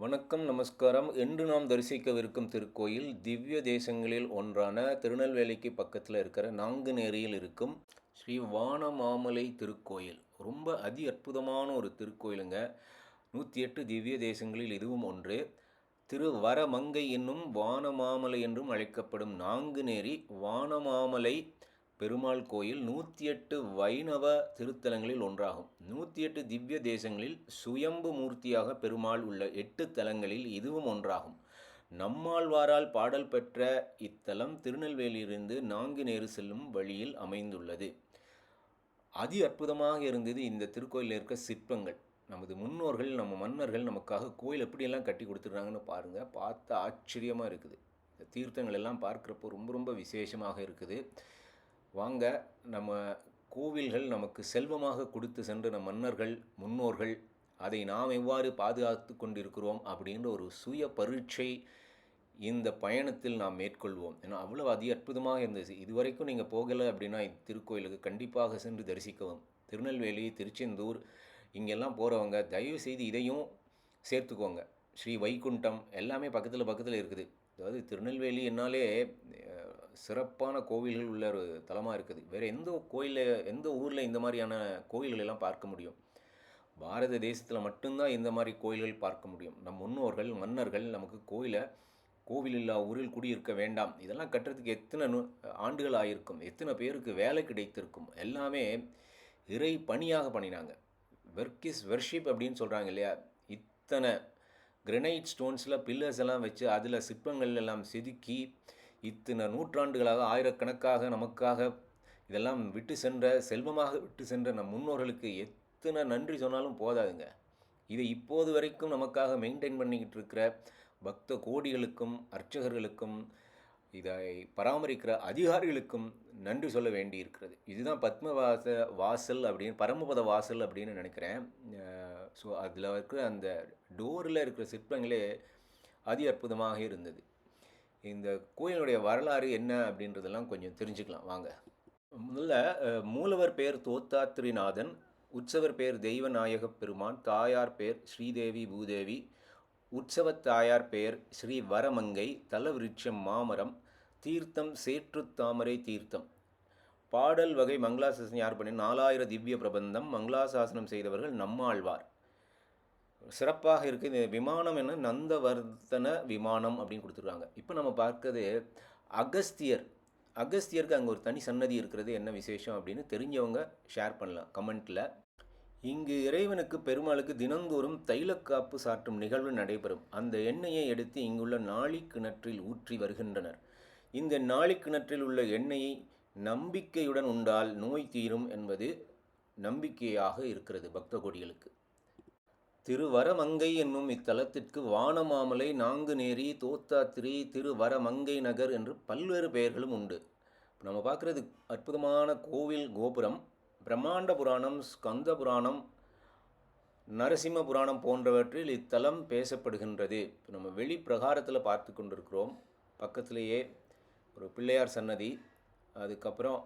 வணக்கம் நமஸ்காரம். இன்று நாம் தரிசிக்கவிருக்கும் திருக்கோயில் திவ்ய தேசங்களில் ஒன்றான திருநெல்வேலிக்கு பக்கத்தில் இருக்கிற நாங்குநேரியில் இருக்கும் ஸ்ரீ வானமாமலை திருக்கோயில். ரொம்ப அதி அற்புதமான ஒரு திருக்கோயிலுங்க. நூற்றி எட்டு திவ்ய தேசங்களில் இதுவும் ஒன்று. திரு வரமங்கை என்னும் வானமாமலை என்றும் அழைக்கப்படும் நாங்குநேரி வானமாமலை பெருமாள் கோயில் நூற்றி எட்டு வைணவ திருத்தலங்களில் ஒன்றாகும். நூற்றி எட்டு திவ்ய தேசங்களில் சுயம்பு மூர்த்தியாக பெருமாள் உள்ள எட்டு தலங்களில் இதுவும் ஒன்றாகும். நம்மாழ்வாரால் பாடல் பெற்ற இத்தலம் திருநெல்வேலியிலிருந்து நாங்குநேரு செல்லும் வழியில் அமைந்துள்ளது. அதி அற்புதமாக இருந்தது இந்த திருக்கோயிலில் இருக்க சிற்பங்கள். நமது முன்னோர்கள் நம்ம மன்னர்கள் நமக்காக கோயில் எப்படியெல்லாம் கட்டி கொடுத்துட்றாங்கன்னு பாருங்கள் பார்த்து ஆச்சரியமாக இருக்குது. இந்த தீர்த்தங்கள் எல்லாம் பார்க்குறப்போ ரொம்ப ரொம்ப விசேஷமாக இருக்குது. வாங்க நம்ம கோவில்கள் நமக்கு செல்வமாக கொடுத்து சென்ற நம் மன்னர்கள் முன்னோர்கள் அதை நாம் எவ்வாறு பாதுகாத்து கொண்டிருக்கிறோம் அப்படின்ற ஒரு சுய பரீட்சை இந்த பயணத்தில் நாம் மேற்கொள்வோம். ஏன்னா அவ்வளோ அதி அற்புதமாக இருந்துச்சு இதுவரைக்கும் நீங்கள் போகலை அப்படின்னா திருக்கோயிலுக்கு கண்டிப்பாக சென்று தரிசிக்கவும். திருநெல்வேலி திருச்செந்தூர் இங்கெல்லாம் போகிறவங்க தயவு செய்து இதையும் சேர்த்துக்கோங்க. ஸ்ரீ வைகுண்டம் எல்லாமே பக்கத்தில் பக்கத்தில் இருக்குது. அதாவது திருநெல்வேலி என்னாலே சிறப்பான கோவில்கள் உள்ள ஒரு தலமாக இருக்குது. வேறு எந்த கோயிலில் எந்த ஊரில் இந்த மாதிரியான கோயில்கள் எல்லாம் பார்க்க முடியும்? பாரத தேசத்தில் மட்டும்தான் இந்த மாதிரி கோயில்கள் பார்க்க முடியும். நம் முன்னோர்கள் மன்னர்கள் நமக்கு கோயிலை கோவில் இல்லா ஊரில் குடியிருக்க வேண்டாம். இதெல்லாம் கட்டுறதுக்கு எத்தனை ஆண்டுகள் ஆகியிருக்கும் எத்தனை பேருக்கு வேலை கிடைத்திருக்கும்? எல்லாமே இறை பணியாக பண்ணினாங்க. வெர்க் இஸ் வெர்ஷிப் அப்படின்னு சொல்கிறாங்க இல்லையா? இத்தனை கிரனைட் ஸ்டோன்ஸில் பில்லர்ஸ் எல்லாம் வச்சு அதில் சிற்பங்கள் எல்லாம் செதுக்கி இத்தனை நூற்றாண்டுகளாக ஆயிரக்கணக்காக நமக்காக இதெல்லாம் விட்டு சென்ற செல்வமாக விட்டு சென்ற நம் முன்னோர்களுக்கு எத்தனை நன்றி சொன்னாலும் போதாதுங்க. இதை இப்போது வரைக்கும் நமக்காக மெயின்டைன் பண்ணிக்கிட்டு இருக்கிற பக்த கோடிகளுக்கும் அர்ச்சகர்களுக்கும் இதை பராமரிக்கிற அதிகாரிகளுக்கும் நன்றி சொல்ல வேண்டி இருக்கிறது இதுதான் பத்மவாச வாசல் அப்படின்னு பரமபத வாசல் அப்படின்னு நினைக்கிறேன். ஸோ அதில் இருக்கிற அந்த டோரில் இருக்கிற சிற்பங்களே அதி அற்புதமாக இருந்தது. இந்த கோயிலுடைய வரலாறு என்ன அப்படின்றதெல்லாம் கொஞ்சம் தெரிஞ்சுக்கலாம் வாங்க. முதல்ல மூலவர் பெயர் தோத்தாத்திரிநாதன் உற்சவர் பெயர் தெய்வநாயக பெருமான் தாயார் பேர் ஸ்ரீதேவி பூதேவி உற்சவத் தாயார் பெயர் ஸ்ரீ வரமங்கை தலவிருட்சம் மாமரம் தீர்த்தம் சேற்று தாமரை தீர்த்தம். பாடல் வகை மங்களாசாசனம் யார் பண்ணி நாலாயிரம் திவ்ய பிரபந்தம் மங்களாசாசனம் செய்தவர்கள் நம்மாழ்வார். சிறப்பாக இருக்குது இந்த விமானம் என்ன? நந்தவர்தன விமானம் அப்படின்னு கொடுத்துருக்காங்க. இப்போ நம்ம பார்க்கறது அகஸ்தியர். அகஸ்தியருக்கு அங்கே ஒரு தனி சன்னதி இருக்கிறது. என்ன விசேஷம் அப்படின்னு தெரிஞ்சவங்க ஷேர் பண்ணலாம். கமெண்ட்டில் இங்கு இறைவனுக்கு பெருமாளுக்கு தினந்தோறும் தைலக்காப்பு சாற்றும் நிகழ்வு நடைபெறும். அந்த எண்ணெயை எடுத்து இங்குள்ள நாளி கிணற்றில் ஊற்றி வருகின்றனர். இந்த நாளி கிணற்றில் உள்ள எண்ணெயை நம்பிக்கையுடன் உண்டால் நோய் தீரும் என்பது நம்பிக்கையாக இருக்கிறது பக்த கோடிகளுக்கு திருவரமங்கை என்னும் இத்தலத்திற்கு வானமாமலை நாங்குநேரி தோத்தாத்திரி திருவரமங்கை நகர் என்று பல்வேறு பெயர்களும் உண்டு. இப்போ நம்ம பார்க்குறது அற்புதமான கோவில் கோபுரம். பிரம்மாண்ட புராணம் ஸ்கந்த புராணம் நரசிம்ம புராணம் போன்றவற்றில் இத்தலம் பேசப்படுகின்றது. இப்போ நம்ம வெளி பிரகாரத்தில் பார்த்து கொண்டிருக்கிறோம். பக்கத்திலேயே ஒரு பிள்ளையார் சன்னதி. அதுக்கப்புறம்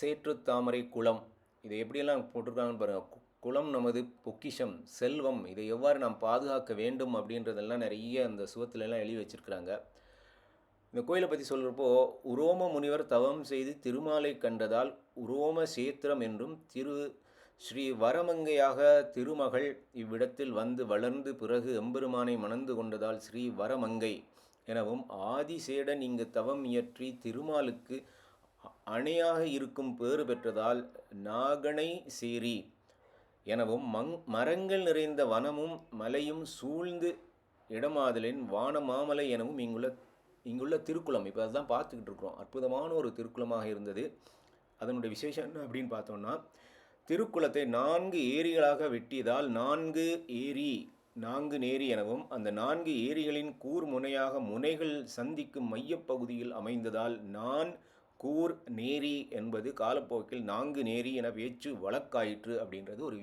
சேற்று தாமரை குளம். இதை எப்படியெல்லாம் போட்டிருக்காங்கன்னு பாருங்கள் குளம் நமது பொக்கிஷம் செல்வம் இதை எவ்வாறு நாம் பாதுகாக்க வேண்டும் அப்படின்றதெல்லாம் நிறைய அந்த சுவத்துலலாம் எழுதி வச்சுருக்கிறாங்க. இந்த கோயிலை பற்றி சொல்கிறப்போ உரோம முனிவர் தவம் செய்து திருமாலை கண்டதால் உரோம சேத்திரம் என்றும் திரு ஸ்ரீ வரமங்கையாக திருமகள் இவ்விடத்தில் வந்து வளர்ந்து பிறகு எம்பெருமானை மணந்து கொண்டதால் ஸ்ரீ வரமங்கை எனவும் ஆதிசேடன் இங்கு தவம் இயற்றி திருமாலுக்கு அணையாக இருக்கும் பேறு பெற்றதால் நாகனை சேரி. எனவும் மங் மரங்கள் நிறைந்த வனமும் மலையும் சூழ்ந்து இடமாதலின் வான மாமலை எனவும் இங்குள்ள இங்குள்ள திருக்குளம். இப்போ அதுதான் பார்த்துக்கிட்டு இருக்கிறோம். அற்புதமான ஒரு திருக்குளமாக இருந்தது. அதனுடைய விசேஷம் என்ன அப்படின்னு பார்த்தோம்னா திருக்குளத்தை நான்கு ஏரிகளாக வெட்டியதால் நான்கு ஏரி நான்கு நேரி எனவும் அந்த நான்கு ஏரிகளின் கூர் முனையாக முனைகள் சந்திக்கும் மையப்பகுதியில் அமைந்ததால் நான் கூர் நேரி என்பது காலப்போக்கில் நான்கு நேரி என பேச்சு வழக்காயிற்று அப்படின்றது ஒரு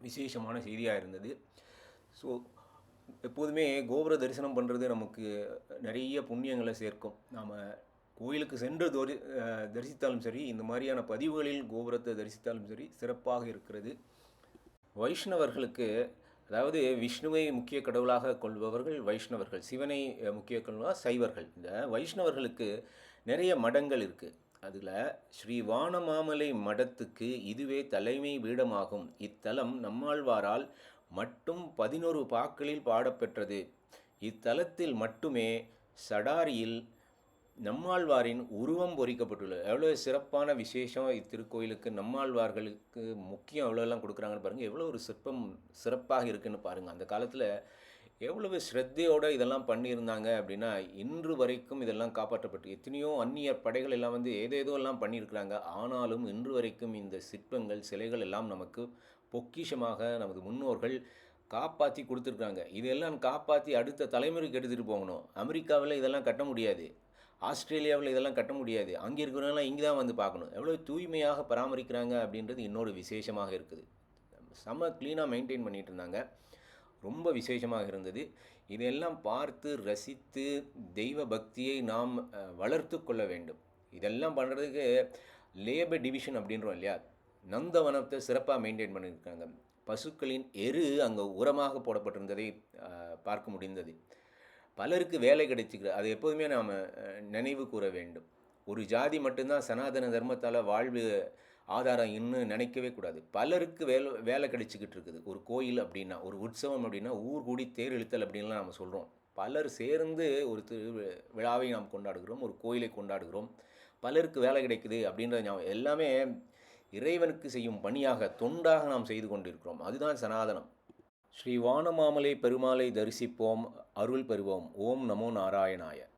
விசேஷமான செய்தியாக இருந்தது. ஸோ எப்போதுமே கோபுர தரிசனம் பண்ணுறது நமக்கு நிறைய புண்ணியங்களை சேர்க்கும். நாம் கோயிலுக்கு சென்று தோரி தரிசித்தாலும் சரி இந்த மாதிரியான பதிவுகளில் கோபுரத்தை தரிசித்தாலும் சரி சிறப்பாக இருக்கிறது. வைஷ்ணவர்களுக்கு அதாவது விஷ்ணுவை முக்கிய கடவுளாக கொள்பவர்கள் வைஷ்ணவர்கள் சிவனை முக்கிய கடவுளாக சைவர்கள். இந்த வைஷ்ணவர்களுக்கு நிறைய மடங்கள் இருக்குது அதில் ஸ்ரீ வானமாமலை மடத்துக்கு இதுவே தலைமை பீடமாகும். இத்தலம் நம்மாழ்வாரால் மட்டும் பதினோரு பாக்களில் பாடப்பெற்றது. இத்தலத்தில் மட்டுமே சடாரியில் நம்மாழ்வாரின் உருவம் பொறிக்கப்பட்டுள்ளது. எவ்வளோ சிறப்பான விசேஷம் இத்திருக்கோயிலுக்கு நம்மாழ்வார்களுக்கு முக்கியம் எவ்வளோலாம் கொடுக்குறாங்கன்னு பாருங்கள் எவ்வளோ ஒரு சிற்பம் சிறப்பாக இருக்குன்னு பாருங்கள் அந்த காலத்தில் எவ்வளவு ஸ்ரத்தையோடு இதெல்லாம் பண்ணியிருந்தாங்க அப்படின்னா இன்று வரைக்கும் இதெல்லாம் காப்பாற்றப்பட்டு எத்தனையோ அந்நிய படைகள் எல்லாம் வந்து ஏதேதோ எல்லாம் பண்ணியிருக்கிறாங்க. ஆனாலும் இன்று வரைக்கும் இந்த சிற்பங்கள் சிலைகள் எல்லாம் நமக்கு பொக்கிஷமாக நமது முன்னோர்கள் காப்பாற்றி கொடுத்துருக்காங்க இதெல்லாம் காப்பாற்றி அடுத்த தலைமுறைக்கு எடுத்துகிட்டு போகணும். அமெரிக்காவில் இதெல்லாம் கட்ட முடியாது. ஆஸ்திரேலியாவில் இதெல்லாம் கட்ட முடியாது. அங்கே இருக்கிறவங்களாம் இங்கே தான் வந்து பார்க்கணும். எவ்வளோ தூய்மையாக பராமரிக்கிறாங்க அப்படின்றது இன்னொரு விசேஷமாக இருக்குது. செம்ம க்ளீனாக மெயின்டைன் பண்ணிகிட்டு இருந்தாங்க. ரொம்ப விசேஷமாக இருந்தது. இதெல்லாம் பார்த்து ரசித்து தெய்வ பக்தியை நாம் வளர்த்து கொள்ள வேண்டும். இதெல்லாம் பண்ணுறதுக்கு லேபர் டிவிஷன் அப்படின்றோம் இல்லையா? நந்தவனத்தை சிறப்பாக மெயின்டைன் பண்ணியிருக்காங்க. பசுக்களின் எரு அங்கே உரமாக போடப்பட்டிருந்ததை பார்க்க முடிந்தது. பலருக்கு வேலை கிடைச்சிக்கிறது அது எப்போதுமே நாம் நினைவு கூற வேண்டும். ஒரு ஜாதி மட்டும்தான் சனாதன தர்மத்தால் வாழ்வு ஆதாரம் இன்னும் நினைக்கவே கூடாது. பலருக்கு வேலை வேலை கிடைச்சிக்கிட்டு இருக்குது. ஒரு கோயில் அப்படின்னா ஒரு உற்சவம் அப்படின்னா ஊர் கூடி தேர் இழுத்தல் அப்படின்லாம் நம்ம சொல்கிறோம் பலர் சேர்ந்து ஒரு திரு விழாவை நாம் கொண்டாடுகிறோம் ஒரு கோயிலை கொண்டாடுகிறோம். பலருக்கு வேலை கிடைக்குது அப்படின்ற ஞாபகம் எல்லாமே இறைவனுக்கு செய்யும் பணியாக தொண்டாக நாம் செய்து கொண்டிருக்கிறோம். அதுதான் சனாதனம். ஸ்ரீ வானமாமலை பெருமாளை தரிசிப்போம் அருள் பெறுவோம். ஓம் நமோ நாராயணாய.